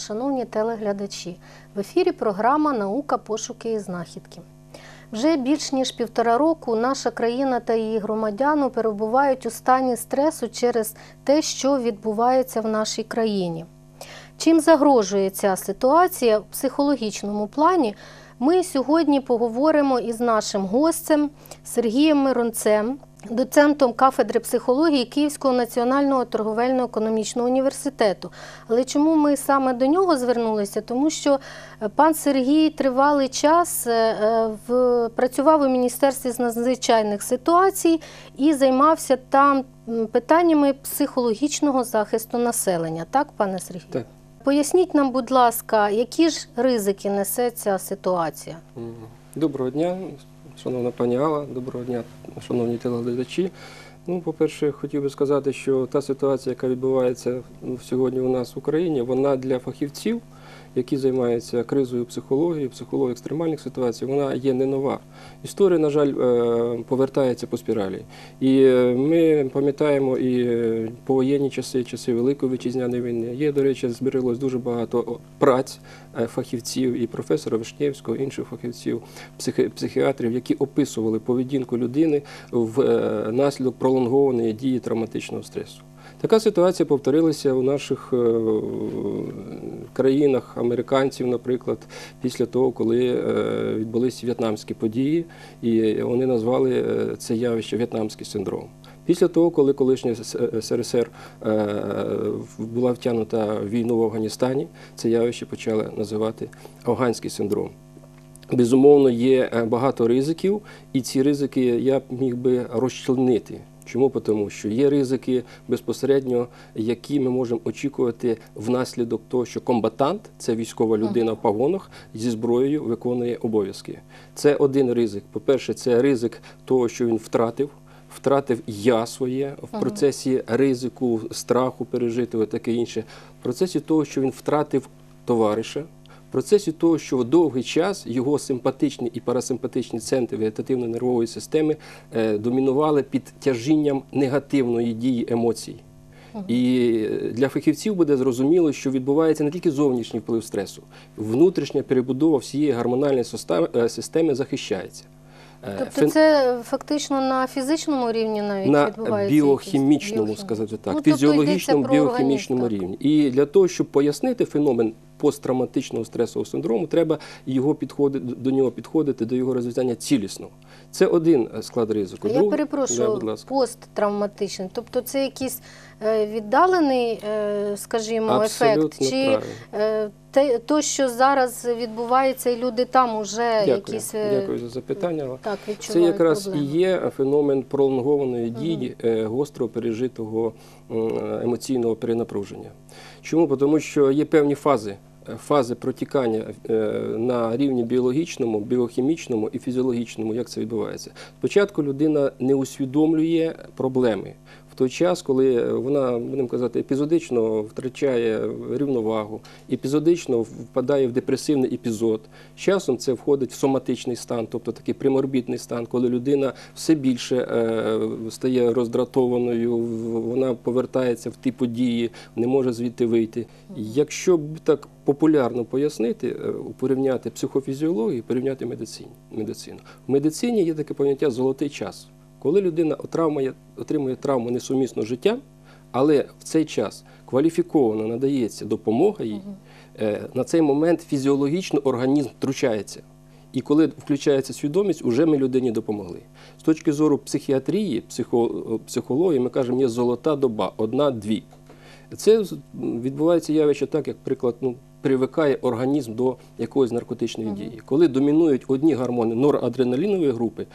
Шановні телеглядачі. В ефірі програма Наука, пошуки і знахідки. Вже більш ніж півтора року наша країна та її громадяни перебувають у стані стресу через те, що відбувається в нашій країні. Чим загрожує ця ситуація в психологічному плані, ми сьогодні поговоримо із нашим гостем Сергієм Миронцем, доцентом кафедри психології Київського національного торговельно-економічного університету. Але чому ми саме до нього звернулися? Тому що е, пан Сергій тривалий час е, е, в, працював у Міністерстві з надзвичайних ситуацій і займався там питаннями психологічного захисту населення. Так, пане Сергію? Так. Поясніть нам, будь ласка, які ж ризики несе ця ситуація? Доброго дня, шановна пані Алла, доброго дня, шановні телеглядачі. Ну, по-перше, хотів би сказати, що та ситуація, яка відбувається сьогодні у нас в Україні, вона для фахівців, які займаються кризою психології, психології екстремальних ситуацій, вона є не нова. Історія, на жаль, е, повертається по спіралі. І е, ми пам'ятаємо і е, повоєнні часи, часи Великої вітчизняної війни. Є, до речі, збереглось дуже багато праць фахівців і професора Вишнєвського, інших фахівців, психіатрів, які описували поведінку людини внаслідок пролонгованої дії травматичного стресу. Така ситуація повторилася у наших е, країнах, американців, наприклад, після того, коли е, відбулися в'єтнамські події, і вони назвали е, це явище в'єтнамський синдром. Після того, коли колишня СРСР була втягнута в війну в Афганістані, це явище почали називати афганський синдром. Безумовно, є багато ризиків, і ці ризики я міг би розчленити. Чому? Тому що є ризики безпосередньо, які ми можемо очікувати внаслідок того, що комбатант це військова людина в погонах зі зброєю виконує обов'язки. Це один ризик. По-перше, це ризик того, що він втратив. Втратив я своє в процесі ризику, страху пережитого, таке інше. В процесі того, що він втратив товариша, в процесі того, що в довгий час його симпатичні і парасимпатичні центри вегетативно-нервової системи е, домінували під тяжінням негативної дії емоцій. І для фахівців буде зрозуміло, що відбувається не тільки зовнішній вплив стресу, внутрішня перебудова всієї гормональної е, системи захищається. Е, Тобто це фактично на фізичному рівні навіть на відбувається? біохімічному, якийсь- сказати так, Ну, тобто фізіологічному, біохімічному організм, рівні. І для того, щоб пояснити феномен посттравматичного стресового синдрому, треба його підходити до нього підходити до його розв'язання цілісно. Це один е, склад ризику. Я Другий- перепрошую, Да, посттравматичний. Тобто це якийсь е, віддалений, е, скажімо, Абсолютно ефект, чи правильно. те, то, що зараз відбувається, і люди там уже Дякую, якісь дякую за запитання. Так Це якраз проблеми. і є феномен пролонгованої дії е, гостро пережитого емоційного перенапруження. Чому? Тому що є певні фази. Фази протікання е, на рівні біологічному, біохімічному і фізіологічному, як це відбувається. Спочатку людина не усвідомлює проблеми. Той час, коли вона, будемо казати, епізодично втрачає рівновагу, епізодично впадає в депресивний епізод. З часом це входить в соматичний стан, тобто такий приморбітний стан, коли людина все більше е, стає роздратованою, вона повертається в ті події, не може звідти вийти. Якщо б так популярно пояснити, е, порівняти психофізіологію, порівняти медицину. В медицині є таке поняття золотий час. Коли людина отравмує, отримує травму несумісну з життям, але в цей час кваліфіковано надається допомога їй, е, на цей момент фізіологічно організм втручається. І коли включається свідомість, уже ми людині допомогли. З точки зору психіатрії, психології, ми кажемо, є золота доба, одна-дві. Це відбувається явище так, як приклад, ну, привикає організм до якоїсь наркотичної дії. Коли домінують одні гормони норадреналінової групи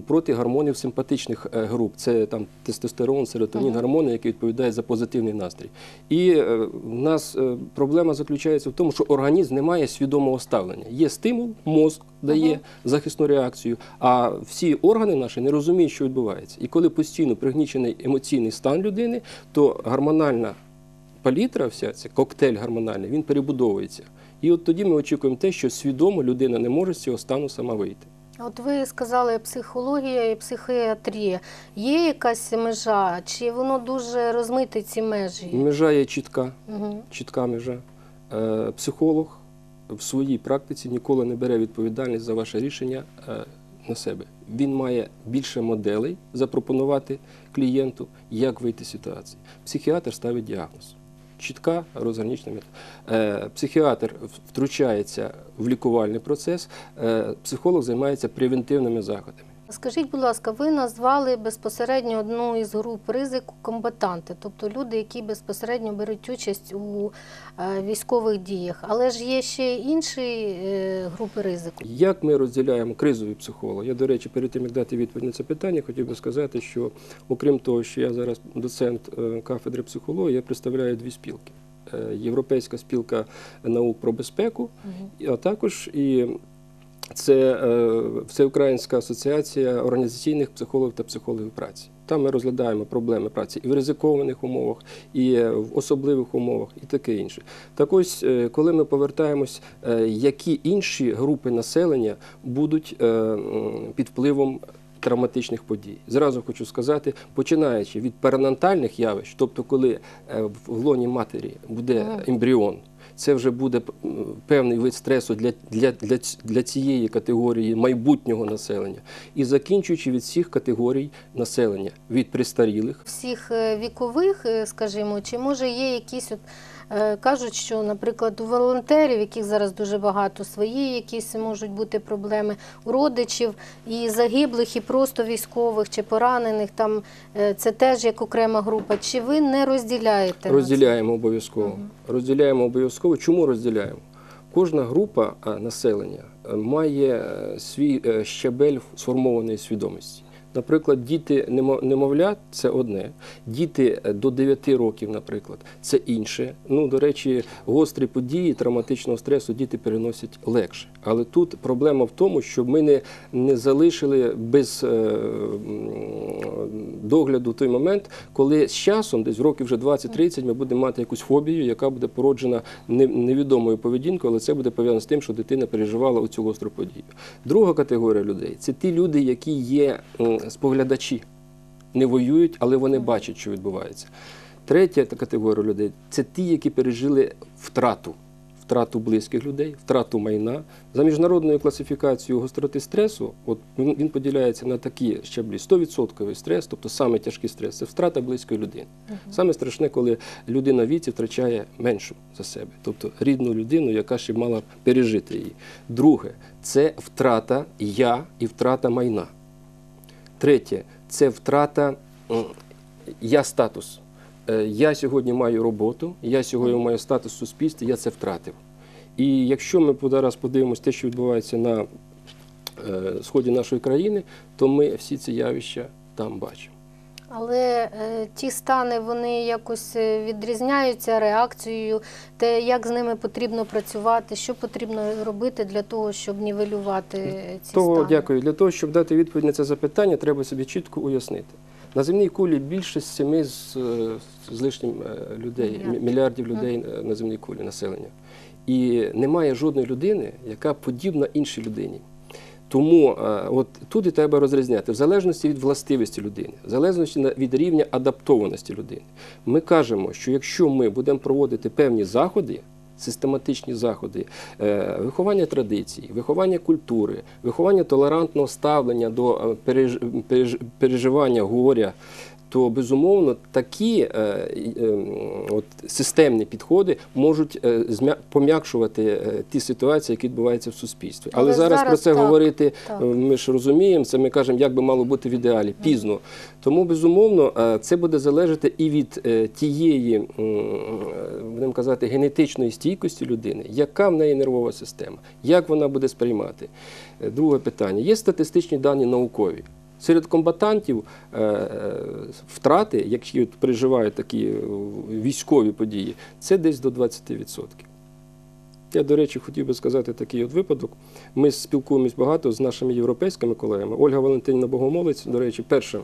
проти гормонів симпатичних е, груп, це там тестостерон, серотонін, гормони, які відповідають за позитивний настрій. І е, в нас е, проблема заключається в тому, що організм не має свідомого ставлення. Є стимул, мозк дає захисну реакцію, а всі органи наші не розуміють, що відбувається. І коли постійно пригнічений емоційний стан людини, то гормональна палітра, вся ця коктейль гормональний, він перебудовується. І от тоді ми очікуємо те, що свідомо людина не може з цього стану сама вийти. От ви сказали психологія і психіатрія. Є якась межа, чи воно дуже розмите ці межі? Межа є чітка, Угу. чітка межа. е, психолог в своїй практиці ніколи не бере відповідальність за ваше рішення е, на себе. Він має більше моделей запропонувати клієнту, як вийти з ситуації. Психіатр ставить діагноз. Чітка розгранична метода. Е, Психіатр втручається в лікувальний процес, е, психолог займається превентивними заходами. Скажіть, будь ласка, ви назвали безпосередньо одну із груп ризику комбатанти, тобто люди, які безпосередньо беруть участь у е, військових діях. Але ж є ще інші е, групи ризику. Як ми розділяємо кризові психологи? Я, до речі, перед тим як дати відповідь на це питання, хотів би сказати, що окрім того, що я зараз доцент е, кафедри психології, я представляю дві спілки. Європейська спілка наук про безпеку, а також і це е, Всеукраїнська асоціація організаційних психологів та психологів праці. Там ми розглядаємо проблеми праці і в ризикованих умовах, і е, в особливих умовах, і таке інше. Так ось, е, коли ми повертаємось, які інші групи населення будуть під впливом травматичних подій. Зразу хочу сказати, починаючи від перинатальних явищ, тобто коли в лоні матері буде ембріон, це вже буде певний вид стресу для, для, для, для цієї категорії майбутнього населення, і закінчуючи від всіх категорій населення, від престарілих. Всіх е, вікових, е, скажімо, чи може є якісь от. Е, Кажуть, що, наприклад, у волонтерів, яких зараз дуже багато, свої якісь можуть бути проблеми, у родичів і загиблих, і просто військових чи поранених, там е, це теж як окрема група. Чи ви не розділяєте? Розділяємо обов'язково. Мгм. Розділяємо обов'язково. Чому розділяємо? Кожна група населення е, має свій щабель сформованої свідомості. Наприклад, діти немо- немовлят це одне, діти до 9 років, наприклад, це інше. Ну, до речі, гострі події травматичного стресу діти переносять легше. Але тут проблема в тому, що ми не, не залишили без е, догляду той момент, коли з часом, десь років вже 20-30, ми будемо мати якусь фобію, яка буде породжена не- невідомою поведінкою, але це буде пов'язано з тим, що дитина переживала оцю гостру подію. Друга категорія людей це ті люди, які є споглядачі, не воюють, але вони бачать, що відбувається. Третя категорія людей це ті, які пережили втрату. Втрату близьких людей, втрату майна. За міжнародною класифікацією гостроти стресу, от він, поділяється на такі щаблі: 100% стрес, тобто саме тяжкий стрес, це втрата близької людини. Саме страшне, коли людина в віці втрачає меншу за себе, тобто рідну людину, яка ще мала пережити її. Друге, це втрата я і втрата майна. Третє це втрата я статус. Е, Я сьогодні маю роботу, я сьогодні маю статус в суспільстві, я це втратив. І якщо ми зараз подивимося те, що відбувається на е, сході нашої країни, то ми всі ці явища там бачимо. Але е, ті стани вони якось е, відрізняються реакцією, те, як з ними потрібно працювати, що потрібно робити для того, щоб нівелювати е, ці Того, стани. дякую. Для того, щоб дати відповідь на це запитання, треба собі чітко уяснити. На земній кулі більше 7 з, е, з лишнім людей, Мільярдів. мільярдів людей е, на земній кулі населення. І немає жодної людини, яка подібна іншій людині. Тому е, от тут і треба розрізняти в залежності від властивості людини, в залежності від рівня адаптованості людини. Ми кажемо, що якщо ми будемо проводити певні заходи, систематичні заходи, е, виховання традицій, виховання культури, виховання толерантного ставлення до е, переж- переж- переживання горя. То безумовно такі е, е, от, системні підходи можуть е, пом'якшувати е, ті ситуації, які відбуваються в суспільстві. Але, Але зараз, про це так, говорити так. ми ж розуміємо, це ми кажемо, як би мало бути в ідеалі, пізно. Тому, безумовно, е, це буде залежати і від е, тієї, е, будемо казати, генетичної стійкості людини, яка в неї нервова система, як вона буде сприймати. Друге питання. Є статистичні дані наукові. Серед комбатантів е, е, втрати, які переживають такі е, військові події, це десь до 20%. Я, до речі, хотів би сказати такий от випадок. Ми спілкуємось багато з нашими європейськими колегами. Ольга Валентинівна Богомолець, до речі, перша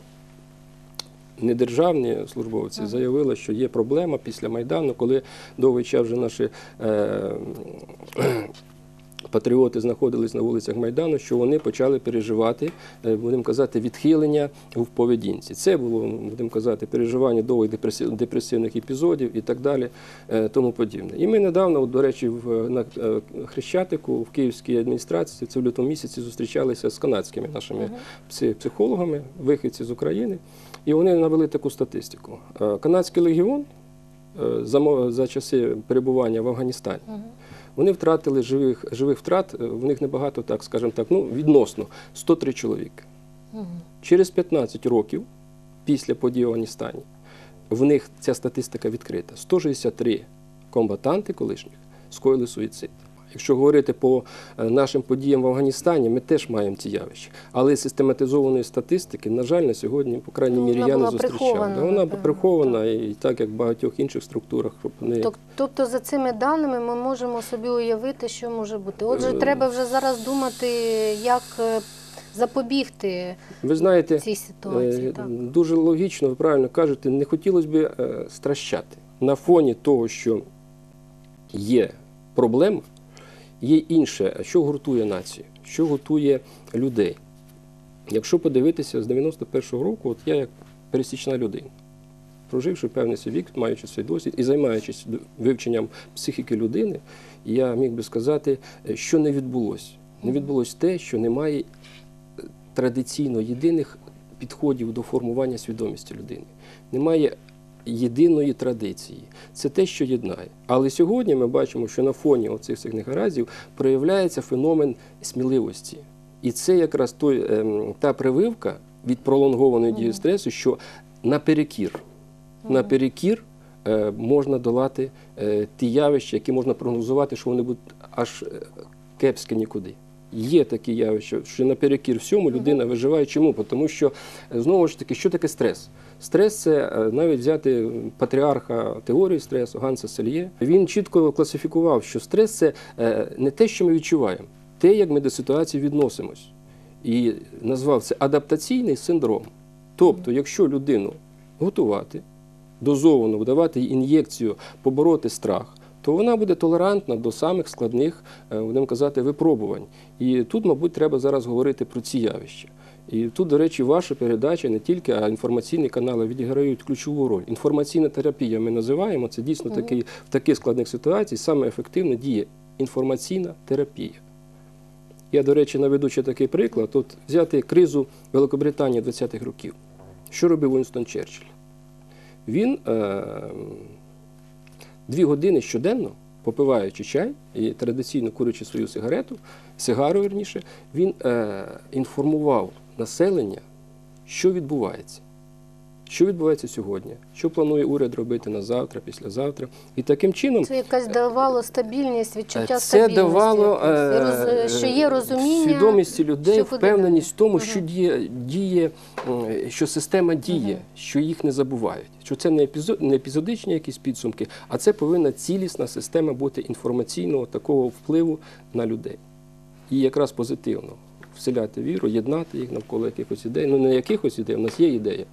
недержавні службовці заявила, що є проблема після Майдану, коли довгий час вже наші е, патріоти знаходились на вулицях Майдану, що вони почали переживати, е, будемо казати, відхилення в поведінці. Це було, будемо казати, переживання довгих депресивних епізодів і так далі, е, тому подібне. І ми недавно, до речі, в на е, Хрещатику в Київській адміністрації, це в лютому місяці зустрічалися з канадськими нашими психологами, вихідці з України, і вони навели таку статистику. Канадський легіон за часи перебування в Афганістані. Вони втратили живих, живих втрат, е, в них небагато, так скажімо так, ну, відносно 103 чоловіки. Через 15 років після подій в Афганістані в них ця статистика відкрита. 163 комбатанти колишніх скоїли суїцид. Якщо говорити по е, нашим подіям в Афганістані, ми теж маємо ці явища. Але систематизованої статистики, на жаль, на сьогодні, по крайній Ну, мірі, я не зустрічав. Вона прихована, і так як в багатьох інших структурах, щоб вони Тобто за цими даними ми можемо собі уявити, що може бути. Отже, Е, треба вже зараз думати, як е, запобігти ви знаєте, цій ситуації. Так. Дуже логічно, ви правильно кажете, не хотілося б стращати. На фоні того, що є проблема, є інше, що гуртує націю, що гуртує людей. Якщо подивитися з 91-го року, от я як пересічна людина, проживши певний свій вік, маючи свій досвід і займаючись вивченням психіки людини, я міг би сказати, е, що не відбулося. Не відбулося те, що немає е, традиційно єдиних підходів до формування свідомості людини. Немає єдиної традиції. Це те, що єднає. Але сьогодні ми бачимо, що на фоні оцих всіх негараздів проявляється феномен сміливості. І це якраз той, ем, та прививка від пролонгованої дії стресу, що наперекір, наперекір е, можна долати е, ті явища, які можна прогнозувати, що вони будуть аж е, кепське нікуди. Є такі явища, що наперекір всьому людина виживає. Чому? Тому що е, знову ж таки, що таке стрес? Стрес це е, навіть взяти патріарха теорії стресу Ганса Сельє. Він чітко класифікував, що стрес це е, не те, що ми відчуваємо, те, як ми до ситуації відносимось. І назвав це адаптаційний синдром. Тобто, якщо людину готувати, дозовано вдавати ін'єкцію, побороти страх, то вона буде толерантна до самих складних, е, будемо казати, випробувань. І тут, мабуть, треба зараз говорити про ці явища. І тут, до речі, ваша передача не тільки, а інформаційні канали відіграють ключову роль. Інформаційна терапія ми називаємо це дійсно такий, в таких складних ситуаціях саме ефективно діє інформаційна терапія. Я, до речі, наведу ще такий приклад. От взяти кризу Великобританії 20-х років. Що робив Уінстон Черчилль? Він е, дві години щоденно, попиваючи чай і традиційно курячи свою сигарету, сигару верніше, він е, інформував населення, що відбувається. Що відбувається сьогодні? Що планує уряд робити на завтра, післязавтра? І таким чином Це якась давало стабільність, відчуття Е, це стабільності. давало якось. Е, роз- що є розуміння. свідомості людей, що впевненість в тому, Мгм. що діє, діє, що система діє, що їх не забувають. Що це не епізод, не епізодичні якісь підсумки, а це повинна цілісна система бути інформаційного такого впливу на людей. І якраз позитивно вселяти віру, єднати їх навколо якихось ідей. Ну не якихось ідей, у нас є ідея.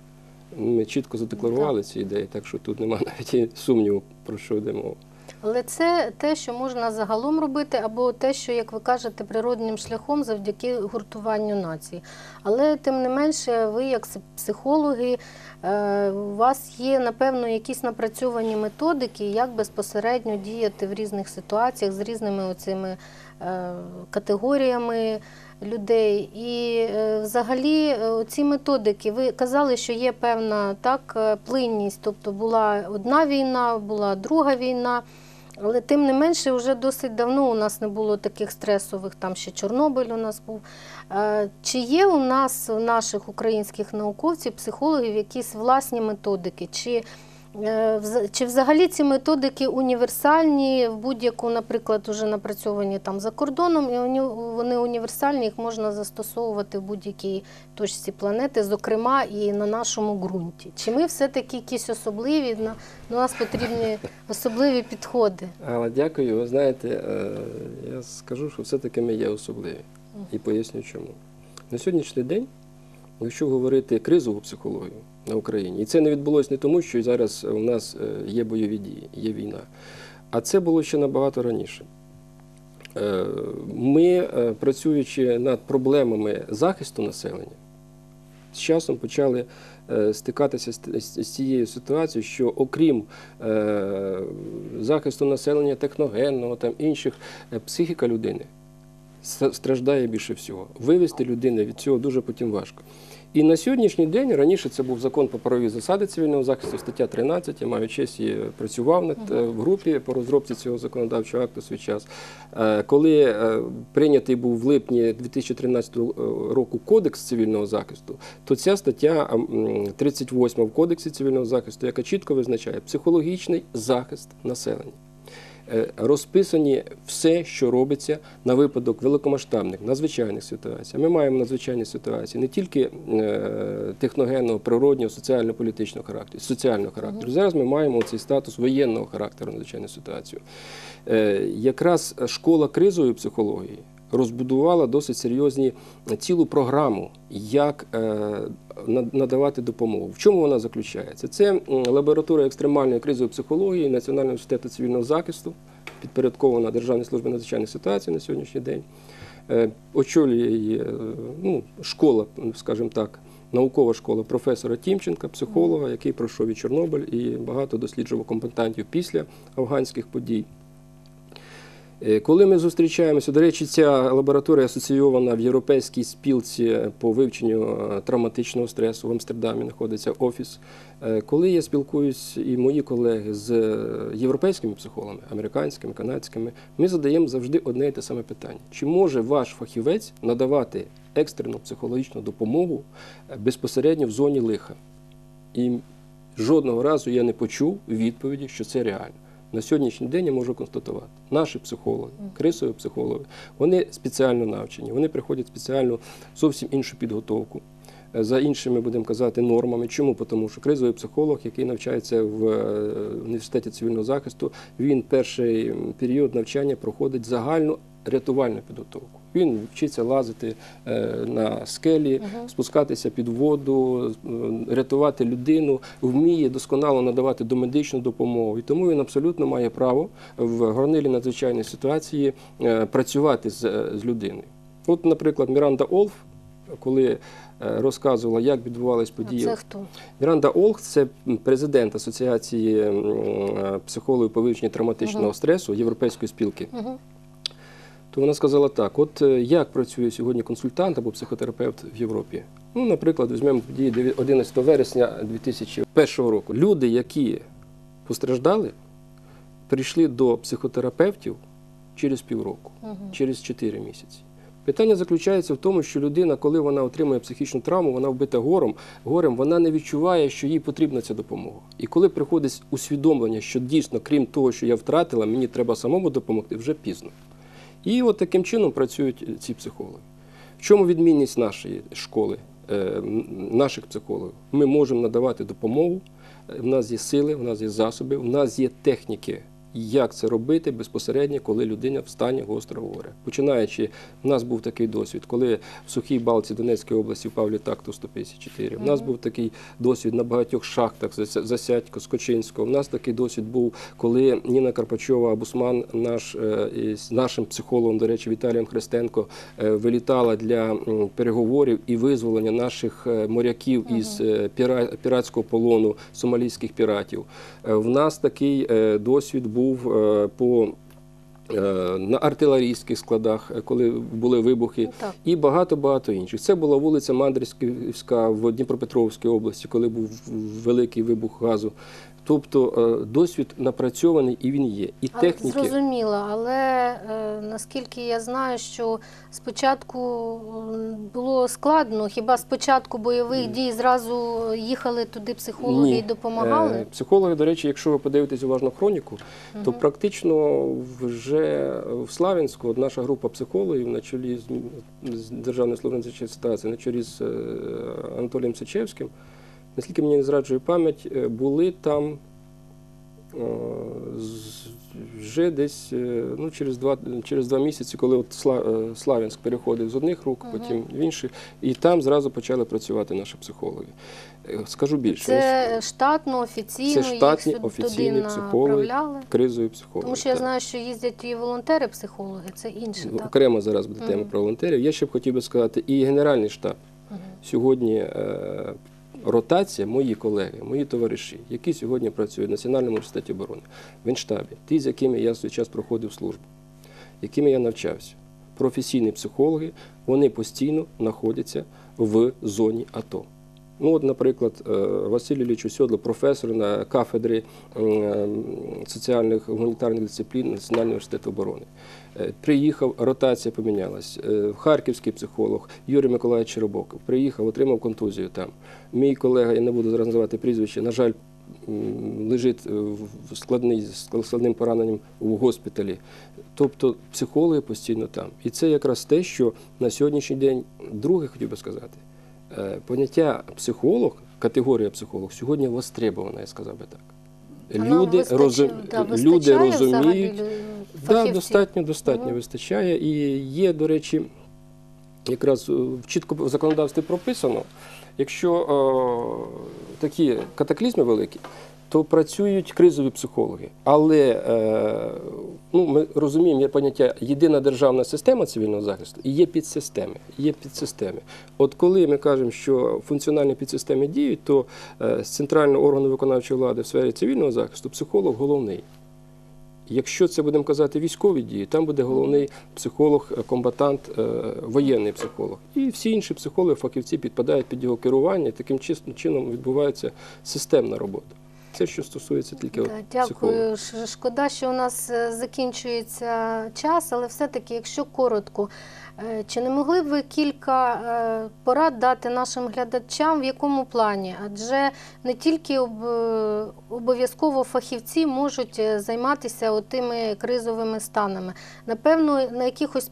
Ми чітко задекларували ці ідеї, так що тут немає навіть і сумніву, про що йде мова. Але це те, що можна загалом робити, або те, що, як ви кажете, природним шляхом завдяки гуртуванню нації. Але тим не менше, ви, як психологи, е, у вас є, напевно, якісь напрацьовані методики, як безпосередньо діяти в різних ситуаціях з різними оцими е, категоріями людей. І е, взагалі е, ці методики, ви казали, що є певна так е, плинність, тобто була одна війна, була друга війна. Але тим не менше, вже досить давно у нас не було таких стресових, там ще Чорнобиль у нас був. Чи є у нас, у наших українських науковців, психологів, якісь власні методики? Чи, чи взагалі ці методики універсальні в будь-яку, наприклад, уже напрацьовані там за кордоном, і уні- вони універсальні, їх можна застосовувати в будь-якій точці планети, зокрема і на нашому ґрунті? Чи ми все-таки якісь особливі, на, на нас потрібні особливі підходи? Але дякую. Ви знаєте, е, я скажу, що все-таки ми є особливі. І поясню чому. На сьогоднішній день, якщо говорити кризову психологію на Україні, і це не відбулося не тому, що зараз у нас е, є бойові дії, є війна, а це було ще набагато раніше. Е, Ми, е, працюючи над проблемами захисту населення, з часом почали стикатися з, цією ситуацією, що окрім захисту населення техногенного там інших, психіка людини страждає більше всього. Вивести людину від цього дуже потім важко. І на сьогоднішній день раніше це був закон про правові засади цивільного захисту, стаття 13. Я маю честь і працював над е, в групі по розробці цього законодавчого акту свій час. Е, Коли е, прийнятий був в липні 2013 року кодекс цивільного захисту, то ця стаття м, 38 в кодексі цивільного захисту, яка чітко визначає психологічний захист населення. Е, розписані все, що робиться на випадок великомасштабних надзвичайних ситуацій. Ми маємо надзвичайні ситуації не тільки е, техногенного, природнього, соціально-політичного характеру, соціального характеру. Зараз ми маємо цей статус воєнного характеру надзвичайної ситуації. Е, Якраз школа кризової психології розбудувала досить серйозні цілу програму, як е, надавати допомогу. В чому вона заключається? Це лабораторія екстремальної кризової психології Національного університету цивільного захисту, підпорядкована Державній службі надзвичайних ситуацій на сьогоднішній день. Е, Очолює її е, ну, школа, скажімо так, наукова школа професора Тімченка, психолога, який пройшов і Чорнобиль, і багато досліджував компетентів після афганських подій. Е, Коли ми зустрічаємося, до речі, ця лабораторія асоційована в європейській спілці по вивченню е, травматичного стресу в Амстердамі знаходиться офіс. Е, Коли я спілкуюсь і мої колеги з європейськими психологами, американськими, канадськими, ми задаємо завжди одне і те саме питання: чи може ваш фахівець надавати екстрену психологічну допомогу безпосередньо в зоні лиха? І жодного разу я не почув відповіді, що це реально. На сьогоднішній день я можу констатувати, наші психологи, крисові психологи, вони спеціально навчені, вони приходять спеціально зовсім іншу підготовку. е, За іншими, будемо казати, нормами. Чому? Тому що кризовий психолог, який навчається в е, університеті цивільного захисту, він перший період навчання проходить загальну рятувальну підготовку. Він вчиться лазити е, на скелі, спускатися під воду, е, рятувати людину, вміє досконало надавати домедичну допомогу. І тому він абсолютно має право в горнилі надзвичайної ситуації е, працювати з, людиною. От, наприклад, Міранда Олф, коли розказувала, як відбувались події. це хто? Міранда Олх це президент Асоціації психологів по вивченню травматичного стресу Європейської спілки. Угу. То вона сказала так: от е, як працює сьогодні консультант або психотерапевт в Європі? Ну, наприклад, візьмемо події 11 вересня 2001 року. Люди, які постраждали, прийшли до психотерапевтів через півроку, Угу. через 4 місяці. Питання заключається в тому, що людина, коли вона отримує психічну травму, вона вбита горем, горем, вона не відчуває, що їй потрібна ця допомога. І коли приходить усвідомлення, що дійсно, крім того, що я втратила, мені треба самому допомогти, вже пізно. І от таким чином працюють ці психологи. В чому відмінність нашої школи, е, наших психологів? Ми можемо надавати допомогу, е, в нас є сили, в нас є засоби, в нас є техніки. Як це робити безпосередньо, коли людина в стані гострого горя? Починаючи, в нас був такий досвід, коли в сухій балці Донецької області впав літак Ту-154. У нас був такий досвід на багатьох шахтах Засядько, Скочинського. У нас такий досвід був, коли Ніна Карпачова, Абусман, наш е, із нашим психологом, до речі, Віталієм Христенко, е, вилітала для переговорів і визволення наших е, моряків із піра- піратського полону сомалійських піратів. В нас такий досвід був е, по е, на артилерійських складах, е, коли були вибухи, Ну, так. і багато-багато інших. Це була вулиця Мандрівська в Дніпропетровській області, коли був великий вибух газу. Тобто е, досвід напрацьований і він є. І А, техніки. Зрозуміло, але е, наскільки я знаю, що спочатку було складно, хіба спочатку бойових дій зразу їхали туди психологи Ні. і допомагали? Е, Психологи, до речі, якщо ви подивитесь уважно хроніку, то практично вже в Славянську наша група психологів на чолі з, з надзвичайної ситуації, на чолі з е, Анатолієм Сичевським, наскільки мені не зраджує пам'ять, е, були там е, вже десь е, ну, через, два, через два місяці, коли от Славянськ переходив з одних рук, потім в інші, і там зразу почали працювати наші психологи. Скажу більше, Це штатно, офіційно, Це штатні, їх офіційні психологи. направляли. кризові психологи. Тому що я так. знаю, що їздять і волонтери-психологи, це інше, так? Окремо зараз буде тема про волонтерів. Я ще б хотів би сказати, і Генеральний штаб. Сьогодні ротація, мої колеги, мої товариші, які сьогодні працюють в Національному університеті оборони, в Генштабі, ті, з якими я в свій час проходив службу, якими я навчався, професійні психологи, вони постійно знаходяться в зоні АТО. Ну, от, наприклад, е, Василь Ілліч Усьодло, професор на кафедрі е, соціальних гуманітарних дисциплін Національного університету оборони. Е, Приїхав, ротація помінялась. Е, Харківський психолог Юрій Миколаївич Черебоков приїхав, отримав контузію там. Мій колега, я не буду зараз називати прізвище, на жаль, лежить е, в складний, з складним пораненням у госпіталі. Тобто психологи постійно там. І це якраз те, що на сьогоднішній день, друге хотів би сказати, поняття психолог, категорія психолог сьогодні востребована, я сказав би так. Люди, розум... да, люди взагалі лю- Да, фахівців? достатньо, достатньо Мгм. вистачає. І є, до речі, якраз е, чітко в законодавстві прописано, якщо е, такі катаклізми великі, то працюють кризові психологи. Але е, ну, ми розуміємо, є поняття єдина державна система цивільного захисту і є підсистеми. Є підсистеми. От коли ми кажемо, що функціональні підсистеми діють, то е, з центрального органу виконавчої влади в сфері цивільного захисту психолог головний. Якщо це будемо казати військові дії, там буде головний психолог, е, комбатант, е, воєнний психолог. І всі інші психологи, фахівці підпадають під його керування, і таким чином відбувається системна робота. Це що стосується тільки Да, психологів. Дякую. Шкода, що у нас е, закінчується час, але все-таки, якщо коротко, чи не могли б ви кілька е, порад дати нашим глядачам, в якому плані? Адже не тільки е, обов'язково фахівці можуть е, займатися тими кризовими станами. Напевно, на якихось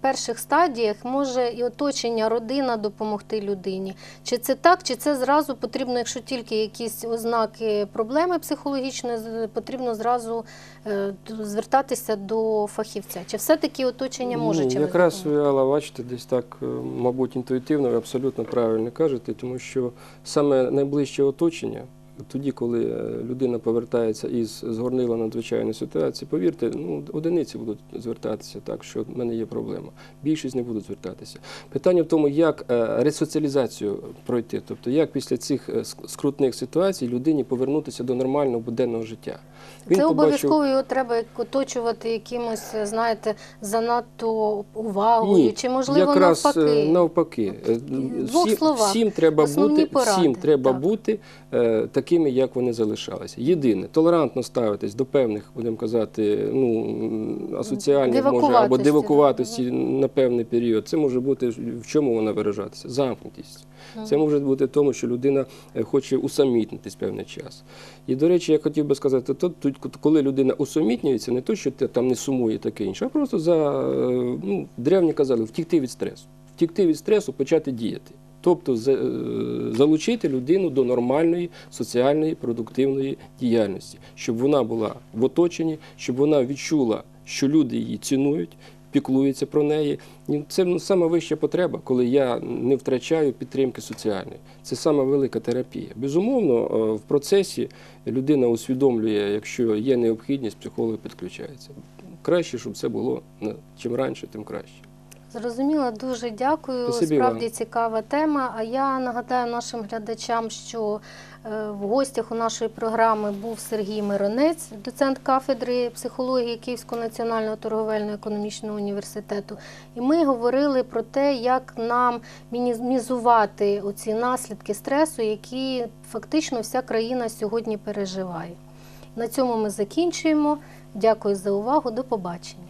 перших стадіях може і оточення, родина допомогти людині. Чи це так, чи це зразу потрібно, якщо тільки якісь ознаки проблеми психологічної, потрібно зразу е, звертатися до фахівця? Чи все-таки оточення може Ні, чимось якраз допомогти? бачите, десь так, е, мабуть, інтуїтивно, ви абсолютно правильно кажете, тому що саме найближче оточення, тоді, коли е, людина повертається із згорнила надзвичайної ситуації, повірте, ну, одиниці будуть звертатися, так що в мене є проблема. Більшість не будуть звертатися. Питання в тому, як е, ресоціалізацію пройти, тобто як після цих скрутних ситуацій людині повернутися до нормального буденного життя. Це обов'язково його треба оточувати якимось, е, знаєте, занадто увагою, Ні, чи можливо якраз навпаки. е, навпаки. Е, двох Всім, словах. всім треба Основні бути, поради, всім треба так. бути е, такими, як вони залишалися. Єдине, толерантно ставитись до певних, будемо казати, ну м, асоціальних може або Дивакуватості, дивакуватості на певний період. Це може бути в чому вона виражатися? Замкнутість. Це може бути в тому, що людина е, хоче усамітнитись певний час. І, до речі, я хотів би сказати, то, тут, коли людина усумітнюється, не то, що ти там не сумує таке інше, а просто за е, ну, древні казали, втікти від стресу. Втікти від стресу, почати діяти. Тобто е, залучити людину до нормальної соціальної продуктивної діяльності, щоб вона була в оточенні, щоб вона відчула, що люди її цінують, піклуються про неї. Це ну, саме вища потреба, коли я не втрачаю підтримки соціальної. Це найвелика велика терапія. Безумовно, е, в процесі людина усвідомлює, якщо є необхідність, психолог підключається. Краще, щоб це було чим раніше, тим краще. Зрозуміла, дуже дякую. Спасибі Справді вам. цікава тема. А я нагадаю нашим глядачам, що е, в гостях у нашої програми був Сергій Миронець, доцент кафедри психології Київського національного торговельно-економічного університету. І ми говорили про те, як нам мінімізувати оці наслідки стресу, які фактично вся країна сьогодні переживає. На цьому ми закінчуємо. Дякую за увагу. До побачення.